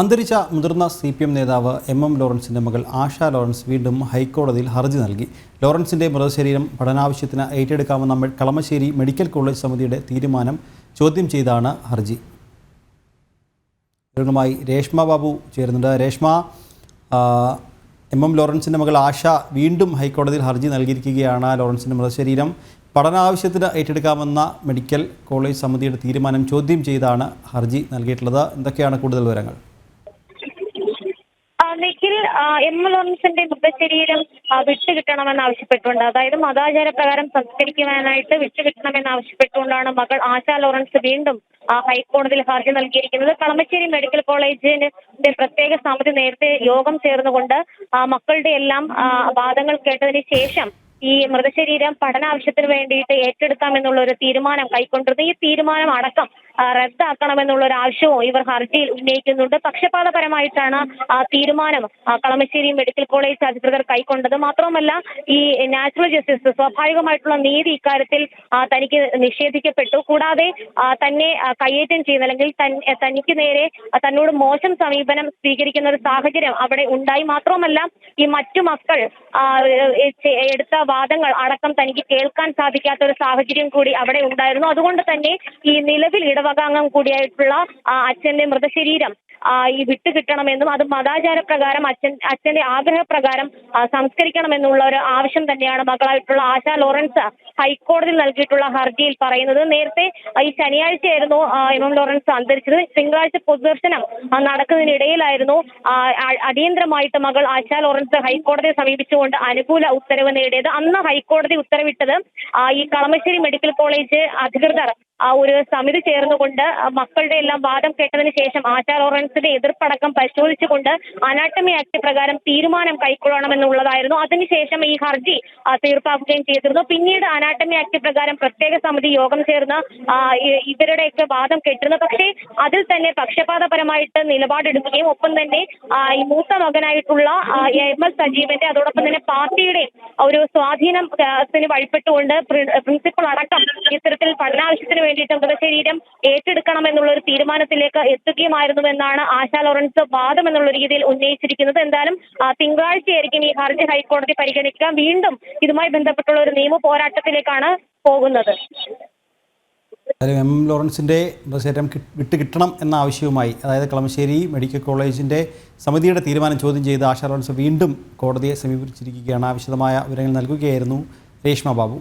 അന്തരിച്ച മുതിർന്ന C P M നേതാവ് എം എം ലോറൻസിന്റെ മകൾ ആശ ലോറൻസ് വീണ്ടും ഹൈക്കോടതിയിൽ ഹർജി നൽകി. ലോറൻസിന്റെ മൃതശരീരം പഠനാവശ്യത്തിന് ഏറ്റെടുക്കാമെന്ന കളമശ്ശേരി മെഡിക്കൽ കോളേജ് സമിതിയുടെ തീരുമാനം ചോദ്യം ചെയ്താണ് ഹർജി. വിവരങ്ങളുമായി രേഷ്മ ബാബു ചേരുന്നുണ്ട്. രേഷ്മ എം എം ലോറൻസിന്റെ മകൾ ആശ വീണ്ടും ഹൈക്കോടതിയിൽ ഹർജി നൽകിയിരിക്കുകയാണ്. ലോറൻസിന്റെ മൃതശരീരം പഠനാവശ്യത്തിന് ഏറ്റെടുക്കാമെന്ന മെഡിക്കൽ കോളേജ് സമിതിയുടെ തീരുമാനം ചോദ്യം ചെയ്താണ് ഹർജി നൽകിയിട്ടുള്ളത്. എന്തൊക്കെയാണ് കൂടുതൽ വിവരങ്ങൾ? എം ലോറൻസിന്റെ മൃതശരീരം വിട്ടുകിട്ടണമെന്ന് ആവശ്യപ്പെട്ടുകൊണ്ട് അതായത് മതാചാര പ്രകാരം സംസ്കരിക്കുവാനായിട്ട് വിട്ടുകിട്ടണമെന്ന് ആവശ്യപ്പെട്ടുകൊണ്ടാണ് മകൾ ആശ ലോറൻസ് വീണ്ടും ഹൈക്കോടതിയിൽ ഹർജി നൽകിയിരിക്കുന്നത്. കളമശ്ശേരി മെഡിക്കൽ കോളേജിന്റെ പ്രത്യേക സമിതി നേരത്തെ യോഗം ചേർന്നുകൊണ്ട് മക്കളുടെ എല്ലാം വാദങ്ങൾ കേട്ടതിന് ശേഷം ഈ മൃതശരീരം പഠനാവശ്യത്തിന് വേണ്ടിയിട്ട് ഏറ്റെടുക്കാമെന്നുള്ള ഒരു തീരുമാനം കൈക്കൊണ്ടിരുന്നു ഈ തീരുമാനം അടക്കം റദ്ദാക്കണമെന്നുള്ള ഒരു ആവശ്യവും ഇവർ ഹർജിയിൽ ഉന്നയിക്കുന്നുണ്ട്. പക്ഷപാതപരമായിട്ടാണ് തീരുമാനം കളമശ്ശേരി മെഡിക്കൽ കോളേജ് അധികൃതർ കൈക്കൊണ്ടത്. മാത്രമല്ല ഈ നാച്ചുറൽ ജസ്റ്റിസ് സ്വാഭാവികമായിട്ടുള്ള നീതി ഇക്കാര്യത്തിൽ തനിക്ക് നിഷേധിക്കപ്പെട്ടു. കൂടാതെ തന്നെ കയ്യേറ്റം ചെയ്യുന്ന അല്ലെങ്കിൽ തനിക്ക് നേരെ തന്നോട് മോശം സമീപനം സ്വീകരിക്കുന്ന ഒരു സാഹചര്യം അവിടെ ഉണ്ടായി. മാത്രമല്ല ഈ മറ്റു മക്കൾ എടുത്ത വാദങ്ങൾ അടക്കം തനിക്ക് കേൾക്കാൻ സാധിക്കാത്ത ഒരു സാഹചര്യം കൂടി അവിടെ ഉണ്ടായിരുന്നു. അതുകൊണ്ട് തന്നെ ഈ നിലവിൽ ഇടവകാംഗം കൂടിയായിട്ടുള്ള അച്ഛന്റെ മൃതശരീരം ഈ വിട്ടുകിട്ടണമെന്നും അത് മതാചാര പ്രകാരം അച്ഛൻ അച്ഛന്റെ ആഗ്രഹപ്രകാരം സംസ്കരിക്കണമെന്നുള്ള ഒരു ആവശ്യം തന്നെയാണ് മകളായിട്ടുള്ള ആശ ലോറൻസ് ഹൈക്കോടതിയിൽ നൽകിയിട്ടുള്ള ഹർജിയിൽ പറയുന്നത്. നേരത്തെ ഈ ശനിയാഴ്ചയായിരുന്നു എം എം ലോറൻസ് അന്തരിച്ചത്. തിങ്കളാഴ്ച പൊതുദർശനം നടക്കുന്നതിനിടയിലായിരുന്നു അടിയന്തരമായിട്ട് മകൾ ആശ ലോറൻസ് ഹൈക്കോടതിയെ സമീപിച്ചുകൊണ്ട് അനുകൂല ഉത്തരവ് നേടിയത്. അന്ന് ഹൈക്കോടതി ഉത്തരവിട്ടത് ഈ കളമശ്ശേരി മെഡിക്കൽ കോളേജ് അധികൃതർ ആ ഒരു സമിതി ചേർന്നുകൊണ്ട് മക്കളുടെ എല്ലാം വാദം കേട്ടതിന് ശേഷം ആശാ ലോറൻസിന്റെ എതിർപ്പടക്കം പരിശോധിച്ചുകൊണ്ട് അനാട്ടമി ആക്ട് പ്രകാരം തീരുമാനം കൈക്കൊള്ളണമെന്നുള്ളതായിരുന്നു. അതിനുശേഷം ഈ ഹർജി തീർപ്പാക്കുകയും ചെയ്തിരുന്നു. പിന്നീട് അനാട്ടമി ആക്ട് പ്രകാരം പ്രത്യേക സമിതി യോഗം ചേർന്ന് ഇവരുടെയൊക്കെ വാദം കെട്ടിരുന്നു. പക്ഷേ അതിൽ തന്നെ പക്ഷപാതപരമായിട്ട് നിലപാടെടുക്കുകയും ഒപ്പം തന്നെ ഈ മൂത്ത മകനായിട്ടുള്ള എം എൽ സജീവന്റെ അതോടൊപ്പം തന്നെ പാർട്ടിയുടെ ഒരു സ്വാധീനം ആ, ത്തിന് വഴിപ്പെട്ടുകൊണ്ട് പ്രിൻസിപ്പൾ അടക്കം ഇത്തരത്തിൽ പഠനാവശ്യത്തിന് വേണ്ടിയിട്ട് മൃതശരീരം ഏറ്റെടുക്കണം എന്നുള്ള ഒരു തീരുമാനത്തിലേക്ക് എത്തുകയുമായിരുന്നു എന്നാണ് ആശാ ലോറൻസ് വാദം എന്നുള്ള രീതിയിൽ ഉന്നയിച്ചിരിക്കുന്നത്. എന്തായാലും തിങ്കളാഴ്ചയായിരിക്കും ഈ ഹർജി ഹൈക്കോടതി പരിഗണിക്കുക വീണ്ടും ഇതുമായി ബന്ധപ്പെട്ടുള്ള ഒരു നിയമ പോരാട്ടത്തിലേക്കാണ് പോകുന്നത്. എം ലോറൻസിന്റെ മൃതശരീരം വിട്ടു കിട്ടണം എന്ന ആവശ്യവുമായി അതായത് കളമശ്ശേരി മെഡിക്കൽ കോളേജിന്റെ സമിതിയുടെ തീരുമാനം ചോദ്യം ചെയ്ത് ആശാ ലോറൻസ് വീണ്ടും കോടതിയെ സമീപിച്ചിരിക്കുകയാണ്. ആവശ്യമായ വിവരങ്ങൾ നൽകുകയായിരുന്നു രേഷ്മ ബാബു.